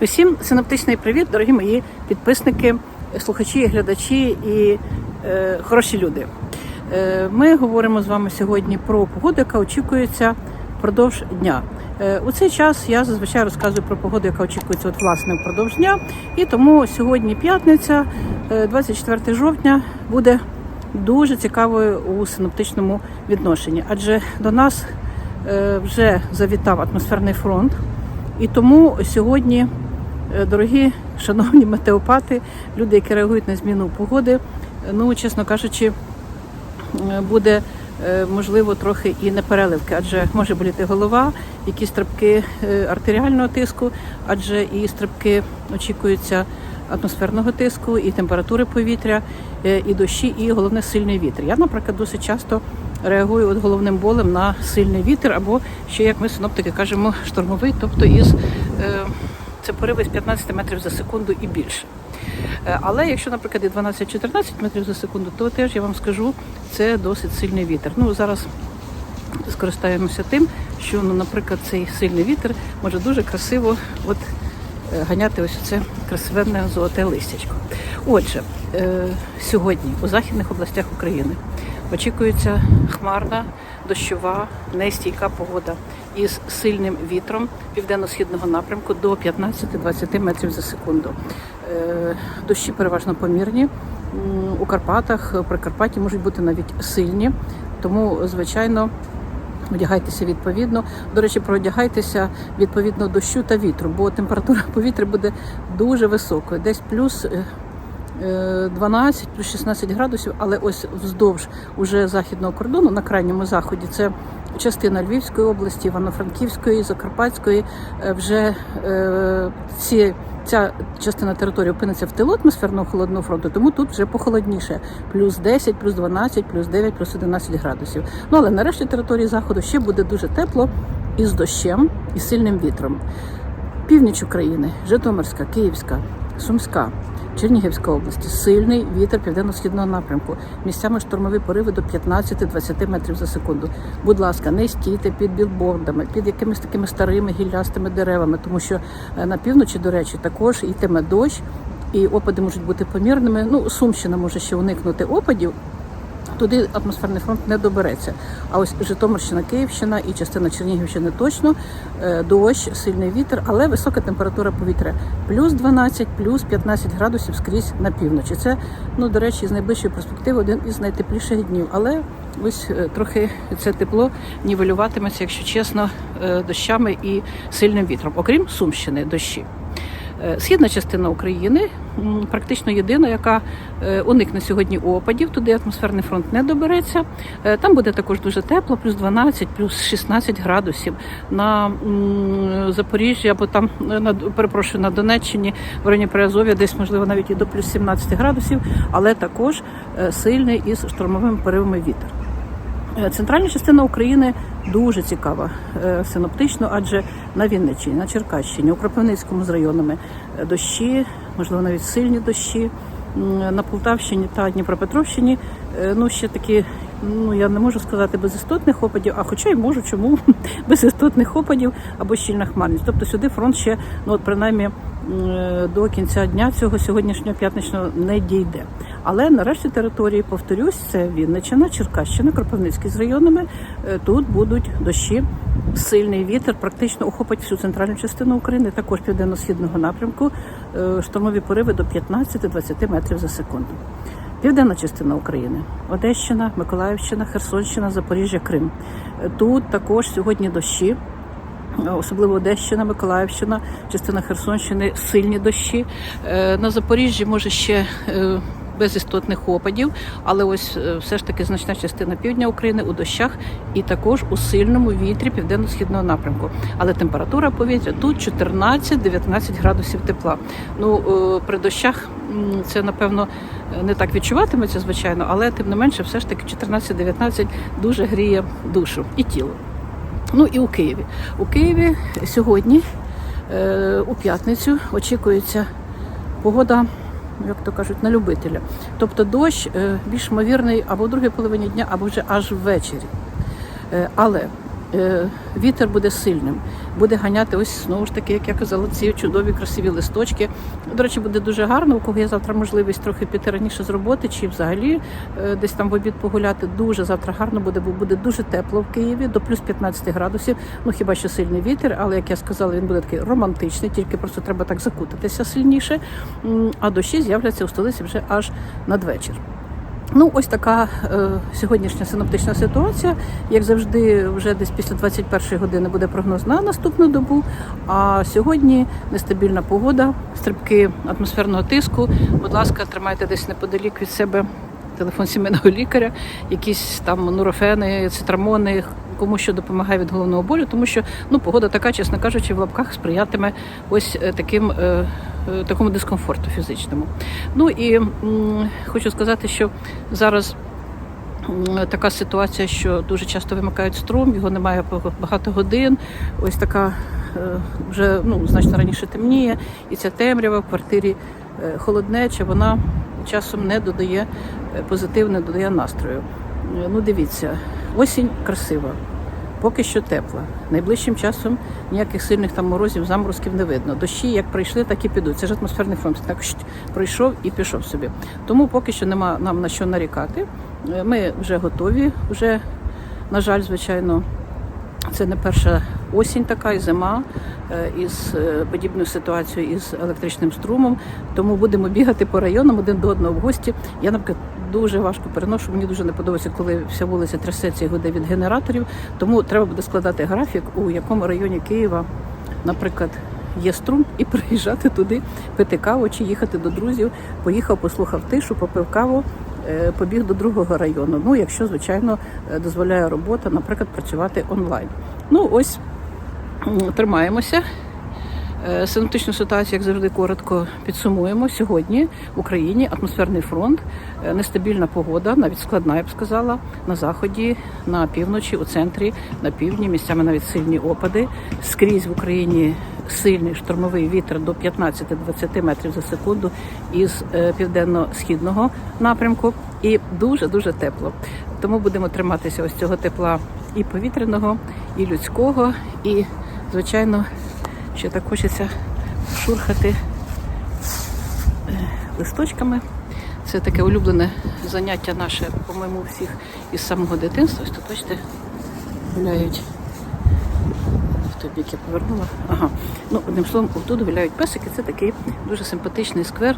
Усім синоптичний привіт, дорогі мої підписники, слухачі, глядачі і е, хороші люди. Е, ми говоримо з вами сьогодні про погоду, яка очікується впродовж дня. Е, у цей час я зазвичай розказую про погоду, яка очікується от, власне впродовж дня. І тому сьогодні п'ятниця, е, 24 жовтня, буде дуже цікавою у синоптичному відношенні, адже до нас е, вже завітав атмосферний фронт. І тому сьогодні, е, дорогі шановні метеопати, люди, які реагують на зміну погоди, е, ну, чесно кажучи, е, буде е, можливо трохи і непереливки, адже може боліти голова, якісь стрибки е, артеріального тиску, адже і стрибки очікуються атмосферного тиску, і температури повітря, е, і дощі, і головне сильний вітер. Я, наприклад, досить часто реагую от головним болем на сильний вітер, або ще, як ми синоптики кажемо, штормовий, тобто із е, це пориви з 15 метрів за секунду і більше. Е, Але якщо, наприклад, і 12-14 метрів за секунду, то теж я вам скажу, це досить сильний вітер. Ну зараз скористаємося тим, що, ну, наприклад, цей сильний вітер може дуже красиво от, е, ганяти ось це красивенне золоте листячко. Отже, е, сьогодні у західних областях України очікується хмарна, дощова, нестійка погода із сильним вітром південно-східного напрямку до 15-20 метрів за секунду. Е, Дощі переважно помірні. У Карпатах, Прикарпатті можуть бути навіть сильні, тому, звичайно, Одягайтеся відповідно. До речі, проодягайтеся відповідно дощу та вітру, бо температура повітря буде дуже високою, десь плюс е, 12, плюс 16 градусів, але ось вздовж уже західного кордону на крайньому заході це частина Львівської області, Івано-Франківської, Закарпатської. е, Вже е, ці Ця частина території опиниться в тилу атмосферного холодного фронту, тому тут вже похолодніше. Плюс 10, плюс 12, плюс 9, плюс 11 градусів. Ну але нарешті території заходу ще буде дуже тепло із дощем і сильним вітром. Північ України, Житомирська, Київська, Сумська, Чернігівська області, сильний вітер південно-східного напрямку. Місцями штормові пориви до 15-20 метрів за секунду. Будь ласка, не стійте під білбордами, під якимись такими старими гіллястими деревами, тому що е, на півночі, до речі, також йтиме дощ, і опади можуть бути помірними. Ну, Сумщина може ще уникнути опадів. Туди атмосферний фронт не добереться. А ось Житомирщина, Київщина і частина Чернігівщини точно е, дощ, сильний вітер, але висока температура повітря. Плюс 12, плюс 15 градусів скрізь на півночі. Це, ну, до речі, з найближчої перспективи один із найтепліших днів. Але ось е, трохи це тепло нівелюватиметься, якщо чесно, е, дощами і сильним вітром, окрім Сумщини, дощі. Е, Східна частина України практично єдина, яка е, уникне сьогодні опадів. Туди атмосферний фронт не добереться. Е, Там буде також дуже тепло, плюс 12, плюс 16 градусів. На Запоріжжі або там на перепрошую на Донеччині, в районі Приазов'я, десь можливо навіть і до плюс 17 градусів, але також сильний із штормовими поривами вітер. Е, Центральна частина України дуже цікава е, синоптично, адже на Вінниччині, на Черкащині, у Кропивницькому з районами е, дощі, можливо, навіть сильні дощі. На Полтавщині та Дніпропетровщині, ну ще такі, ну я не можу сказати безістотних опадів, а хоча й можу, чому безістотних опадів або щільна хмарність. Тобто сюди фронт ще, ну от принаймні до кінця дня цього сьогоднішнього п'ятничного не дійде. Але нарешті території, повторюсь, це Вінниччина, Черкащина, Кропивницький з районами. Е, Тут будуть дощі, сильний вітер, практично охопить всю центральну частину України, також південно-східного напрямку, е, штормові пориви до 15-20 метрів за секунду. Південна частина України, Одещина, Миколаївщина, Херсонщина, Запоріжжя, Крим. Е, Тут також сьогодні дощі. Особливо Одещина, Миколаївщина, частина Херсонщини, сильні дощі. На Запоріжжі може ще без істотних опадів, але ось е, все ж таки значна частина півдня України у дощах і також у сильному вітрі південно-східного напрямку. Але температура повітря тут 14-19 градусів тепла. Ну е, при дощах це напевно не так відчуватиметься, звичайно, але тим не менше, все ж таки 14-19 дуже гріє душу і тіло. Ну і у Києві. У Києві сьогодні, е, у п'ятницю, очікується погода, як то кажуть, на любителя. Тобто дощ е, більш ймовірний або в другій половині дня, або вже аж ввечері. Е, але е, вітер буде сильним. Буде ганяти ось знову ж таки, як я казала, ці чудові красиві листочки. До речі, буде дуже гарно. У кого є завтра можливість трохи піти раніше з роботи, чи взагалі е, десь там в обід погуляти. Дуже завтра гарно буде, бо буде дуже тепло в Києві до плюс 15 градусів. Ну хіба що сильний вітер, але як я сказала, він буде такий романтичний, тільки просто треба так закутатися сильніше. А дощі з'являться у столиці вже аж надвечір. Ну, ось така е, сьогоднішня синоптична ситуація. Як завжди, вже десь після 21 години буде прогноз на наступну добу. А сьогодні нестабільна погода, стрибки атмосферного тиску. Будь ласка, тримайте десь неподалік від себе телефон сімейного лікаря, якісь там нурофени, цитрамони. Кому що допомагає від головного болю, тому що ну погода така, чесно кажучи, в лапках сприятиме ось е, таким е, е, такому дискомфорту фізичному. Ну і м, хочу сказати, що зараз така ситуація, що дуже часто вимикають струм, його немає багато годин. Ось така вже ну, значно раніше темніє, і ця темрява в квартирі е, холоднеча, вона часом не додає е, позитив, не додає настрою. Ну, дивіться, осінь красива. Поки що тепла. Найближчим часом ніяких сильних там морозів, заморозків не видно. Дощі як прийшли, так і підуть. Це ж атмосферний фронт. Так що пройшов і пішов собі. Тому поки що нема нам на що нарікати. Е, Ми вже готові. Вже, на жаль, звичайно, це не перша осінь така і зима е, із е, подібною ситуацією із електричним струмом. Тому будемо бігати по районам один до одного в гості. Я, наприклад, дуже важко переношу. Мені дуже не подобається, коли вся вулиця трясеться і гуде від генераторів. Тому треба буде складати графік, у якому районі Києва, наприклад. Є струм і приїжджати туди, пити каву чи їхати до друзів. Поїхав, послухав тишу, попив каву, е, побіг до другого району. Ну, якщо, звичайно, дозволяє робота, наприклад, працювати онлайн. Ну, ось тримаємося. Е, Синоптичну ситуацію, як завжди, коротко підсумуємо. Сьогодні в Україні атмосферний фронт, е, нестабільна погода, навіть складна, я б сказала, на заході, на півночі, у центрі, на півдні, місцями навіть сильні опади. Скрізь в Україні сильний штормовий вітер до 15-20 метрів за секунду із е, південно-східного напрямку, і дуже дуже тепло. Тому будемо триматися ось цього тепла і повітряного, і людського, і звичайно. Ще так хочеться шурхати е, листочками. Це таке улюблене заняття наше, по-моєму, всіх із самого дитинства. Ось тут, бачите, гуляють. В той бік я повернула. Ага. Ну, одним словом, тут гуляють песики. Це такий дуже симпатичний сквер.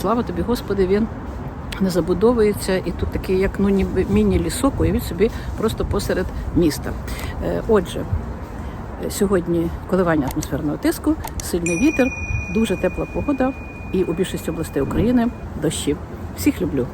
Слава тобі, Господи, він не забудовується. І тут такий, як ну, ніби міні-лісок, уявіть собі, просто посеред міста. Е, Отже, Сьогодні коливання атмосферного тиску, сильний вітер, дуже тепла погода і у більшості областей України дощі. Всіх люблю.